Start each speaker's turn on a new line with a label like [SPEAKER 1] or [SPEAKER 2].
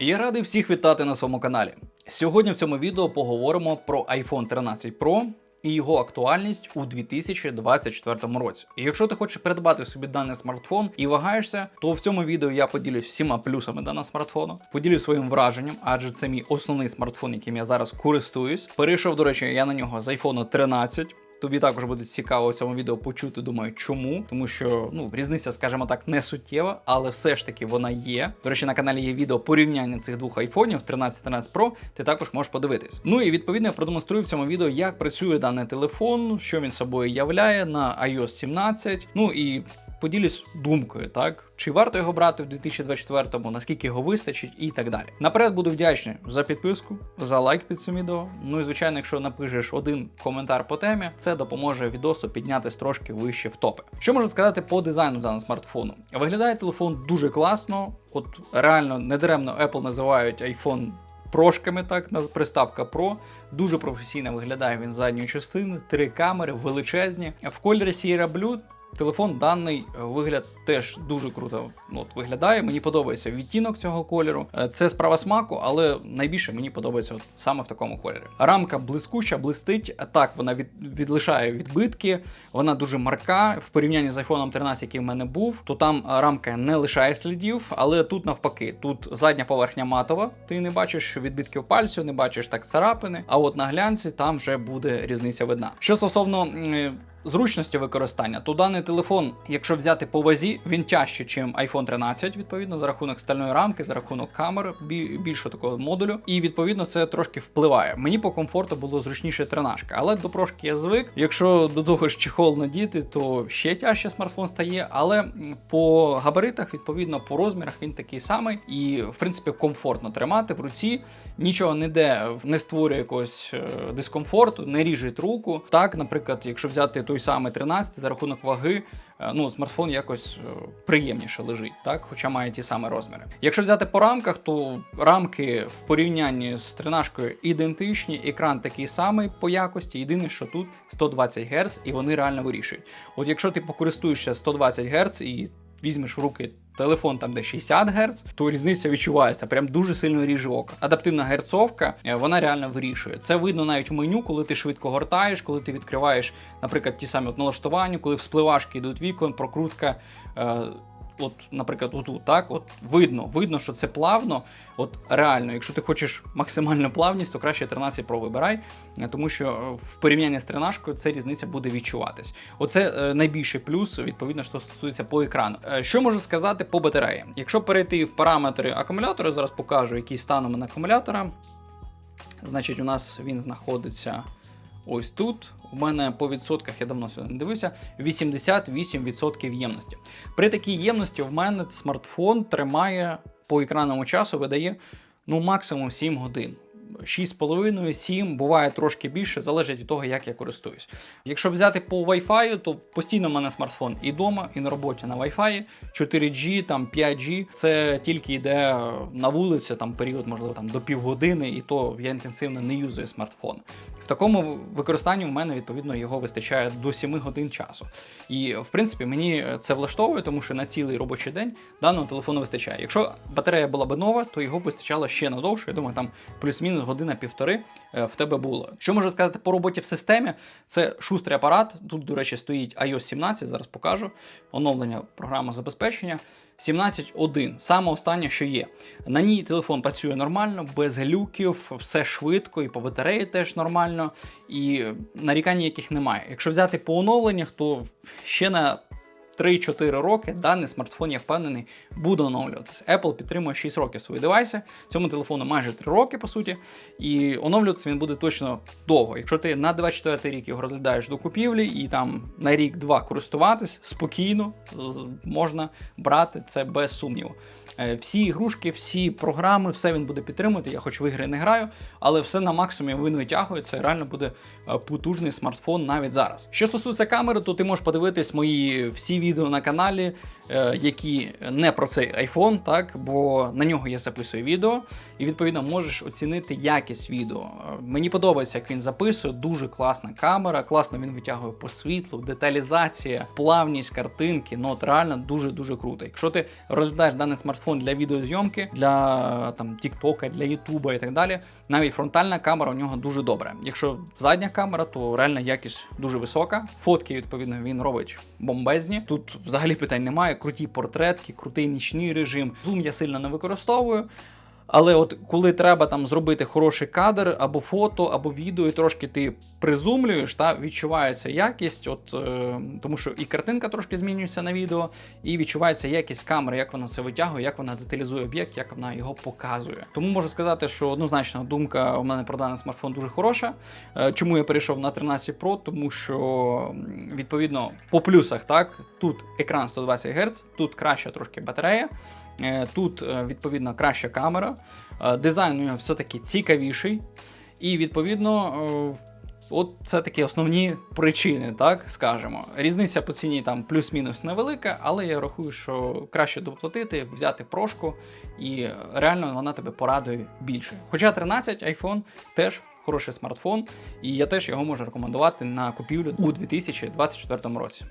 [SPEAKER 1] Я радий всіх вітати на своєму каналі. Сьогодні в цьому відео поговоримо про iPhone 13 Pro і його актуальність у 2024 році. І якщо ти хочеш придбати собі даний смартфон і вагаєшся, то в цьому відео я поділюсь всіма плюсами даного смартфону, поділюсь своїм враженням, адже це мій основний смартфон, яким я зараз користуюсь. Перейшов, до речі, я на нього з iPhone 13. Тобі також буде цікаво в цьому відео почути, думаю, чому. Тому що ну різниця, скажімо так, не суттєва, але все ж таки вона є. До речі, на каналі є відео порівняння цих двох айфонів 13 13 Pro. Ти також можеш подивитись. Ну і відповідно я продемонструю в цьому відео, як працює даний телефон, що він собою являє на iOS 17. Ну і поділюсь думкою, так чи варто його брати в 2024-му, наскільки його вистачить, і так далі. Наперед буду вдячний за підписку, за лайк під цим відео. Ну і звичайно, якщо напишеш один коментар по темі, це допоможе відосу піднятись трошки вище в топи. Що можу сказати по дизайну даного смартфону? Виглядає телефон дуже класно, от реально недаремно Apple називають iPhone Прошками, так, на приставка Pro. Дуже професійно виглядає він з задньої частини, три камери величезні. В кольорі Sierra Blue Телефон даний е, вигляд теж дуже круто ну, от, виглядає. Мені подобається відтінок цього кольору. Е, Це справа смаку, але найбільше мені подобається от саме в такому кольорі. Рамка блискуча, блистить. Так, вона від, відлишає відбитки, вона дуже марка. В порівнянні з iPhone 13, який в мене був, то там е, рамка не лишає слідів, але тут навпаки, тут задня поверхня матова. Ти не бачиш відбитків пальцю, не бачиш так царапини. А от на глянці там вже буде різниця видна. Що стосовно. Зручності використання, то даний телефон, якщо взяти по вазі, він тяжче, ніж iPhone 13, відповідно, за рахунок стальної рамки, за рахунок камер, бі- більше такого модулю. І відповідно це трошки впливає. Мені по комфорту було зручніше 13, але до прошки я звик. Якщо до того ж чехол надіти, то ще тяжче смартфон стає. Але по габаритах, відповідно, по розмірах він такий самий, і в принципі комфортно тримати в руці. Нічого ніде не створює якогось е, дискомфорту, не ріжить руку. Так, наприклад, якщо взяти той самий 13 за рахунок ваги, е, ну смартфон якось е, приємніше лежить, так, хоча має ті самі розміри. Якщо взяти по рамках, то рамки в порівнянні з 13 ідентичні, екран такий самий по якості. Єдине, що тут 120 Гц, і вони реально вирішують. От якщо ти покористуєшся 120 Гц і візьмеш в руки телефон там, де 60 Гц, то різниця відчувається. Прям дуже сильно ріже око. Адаптивна герцовка, е, вона реально вирішує. Це видно навіть в меню, коли ти швидко гортаєш, коли ти відкриваєш, наприклад, ті самі от налаштування, коли вспливашки йдуть вікон, прокрутка. Е, От, наприклад, отут, так, от видно, видно, що це плавно. От реально, якщо ти хочеш максимальну плавність, то краще 13 Pro вибирай, тому що е, в порівнянні з 13 ця різниця буде відчуватись. Оце е, найбільший плюс, відповідно, що стосується по екрану. Е, що можу сказати по батареї? Якщо перейти в параметри акумулятора, зараз покажу, який стан у мене акумулятора. Значить, у нас він знаходиться ось тут. У мене по відсотках, я давно сюди не дивився, 88% ємності. При такій ємності в мене смартфон тримає по екранному часу, видає ну максимум 7 годин. 6,5-7, буває трошки більше, залежить від того, як я користуюсь. Якщо взяти по Wi-Fi, то постійно в мене смартфон і вдома, і на роботі на Wi-Fi, 4G, там 5G. Це тільки йде на вулиці, там період, можливо, там до півгодини, і то я інтенсивно не юзую смартфон. В такому використанні в мене відповідно його вистачає до 7 годин часу. І в принципі мені це влаштовує, тому що на цілий робочий день даного телефону вистачає. Якщо батарея була б нова, то його б вистачало ще надовше. Я думаю, там плюс-мінус година-півтори е, в тебе було. Що можу сказати по роботі в системі? Це шустрий апарат. Тут, до речі, стоїть iOS 17, зараз покажу. Оновлення програми забезпечення. 17.1, саме останнє, що є. На ній телефон працює нормально, без глюків, все швидко, і по батареї теж нормально, і нарікань ніяких немає. Якщо взяти по оновленнях, то ще на 3-4 роки даний смартфон, я впевнений, буде оновлюватися. Apple підтримує 6 років свої девайси. Цьому телефону майже 3 роки, по суті, і оновлюватися він буде точно довго. Якщо ти на 24 рік його розглядаєш до купівлі і там на рік-два користуватись спокійно можна брати це без сумніву. Е, Всі ігрушки, всі програми, все він буде підтримувати. Я хоч в ігри не граю, але все на максимум він витягує. Це реально буде е, потужний смартфон навіть зараз. Що стосується камери, то ти можеш подивитись мої всі відео на каналі, е, які не про цей iPhone, так, бо на нього я записую відео, і відповідно можеш оцінити якість відео. Е, Мені подобається, як він записує, дуже класна камера, класно він витягує по світлу, деталізація, плавність картинки. Ну, от реально дуже-дуже круто. Якщо ти розглядаєш даний смартфон для відеозйомки, для там Тіктока, для Ютуба і так далі, навіть фронтальна камера у нього дуже добра. Якщо задня камера, то реально якість дуже висока. Фотки, відповідно, він робить бомбезні. Тут взагалі питань немає. Круті портретки, крутий нічний режим. Зум я сильно не використовую. Але от коли треба там зробити хороший кадр, або фото, або відео, і трошки ти призумлюєш, та відчувається якість, от е, тому що і картинка трошки змінюється на відео, і відчувається якість камери, як вона це витягує, як вона деталізує об'єкт, як вона його показує. Тому можу сказати, що однозначно думка у мене про даний смартфон дуже хороша. Е, Чому я перейшов на 13 Pro? Тому що відповідно по плюсах, так тут екран 120 Гц, тут краща трошки батарея. Е, Тут, е, відповідно, краща камера, Е, дизайн у нього все-таки цікавіший. І, відповідно, от це такі основні причини, так скажемо. Різниця по ціні там плюс-мінус невелика, але я рахую, що краще доплатити, взяти прошку, і реально вона тебе порадує більше. Хоча 13 iPhone теж хороший смартфон, і я теж його можу рекомендувати на купівлю у 2024 році.